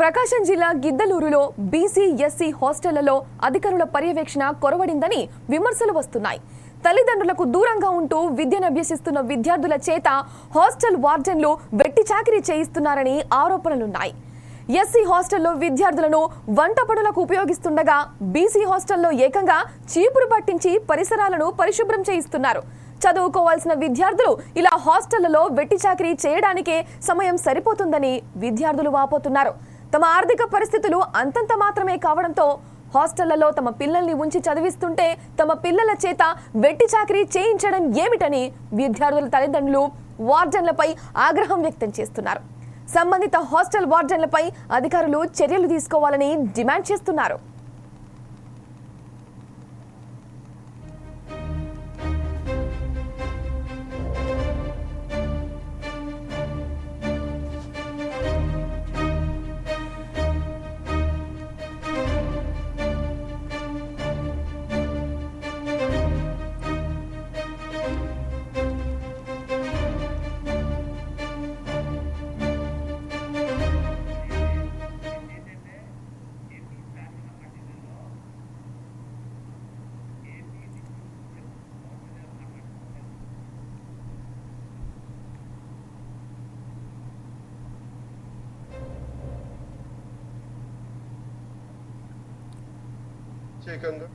ప్రకాశం జిల్లా గిద్దలూరులో BC SC హాస్టళ్ళలో అధికారుల పర్యవేక్షణ కొరవడిందని విమర్శలు వస్తున్నాయి. తల్లిదండ్రులకు దూరంగా ఉంటూ విద్యను అభ్యసిస్తున్న విద్యార్థుల చేత హాస్టల్ వార్డెన్లు వెట్టి చాకిరీ చేయిస్తున్నారని ఆరోపణలున్నాయి. ఎస్సీ హాస్టల్లో విద్యార్థులను వంట పనులకు ఉపయోగిస్తుండగా బీసీ హాస్టల్లో ఏకంగా చీపురు పట్టించి పరిసరాలను పరిశుభ్రం చేయిస్తున్నారు. చదువుకోవాల్సిన విద్యార్థులు ఇలా హాస్టళ్ళలో వెట్టి చాకరీ చేయడానికే సమయం సరిపోతుందని విద్యార్థులు వాపోతున్నారు. తమ ఆర్థిక పరిస్థితులు అంతంత మాత్రమే కావడంతో హాస్టళ్ళలో తమ పిల్లల్ని ఉంచి చదివిస్తుంటే తమ పిల్లల చేత వెట్టి చాకరీ చేయించడం ఏమిటని విద్యార్థుల తల్లిదండ్రులు వార్డన్లపై ఆగ్రహం వ్యక్తం చేస్తున్నారు. సంబంధిత హాస్టల్ వార్డన్లపై అధికారులు చర్యలు తీసుకోవాలని డిమాండ్ చేస్తున్నారు. Şey kanka.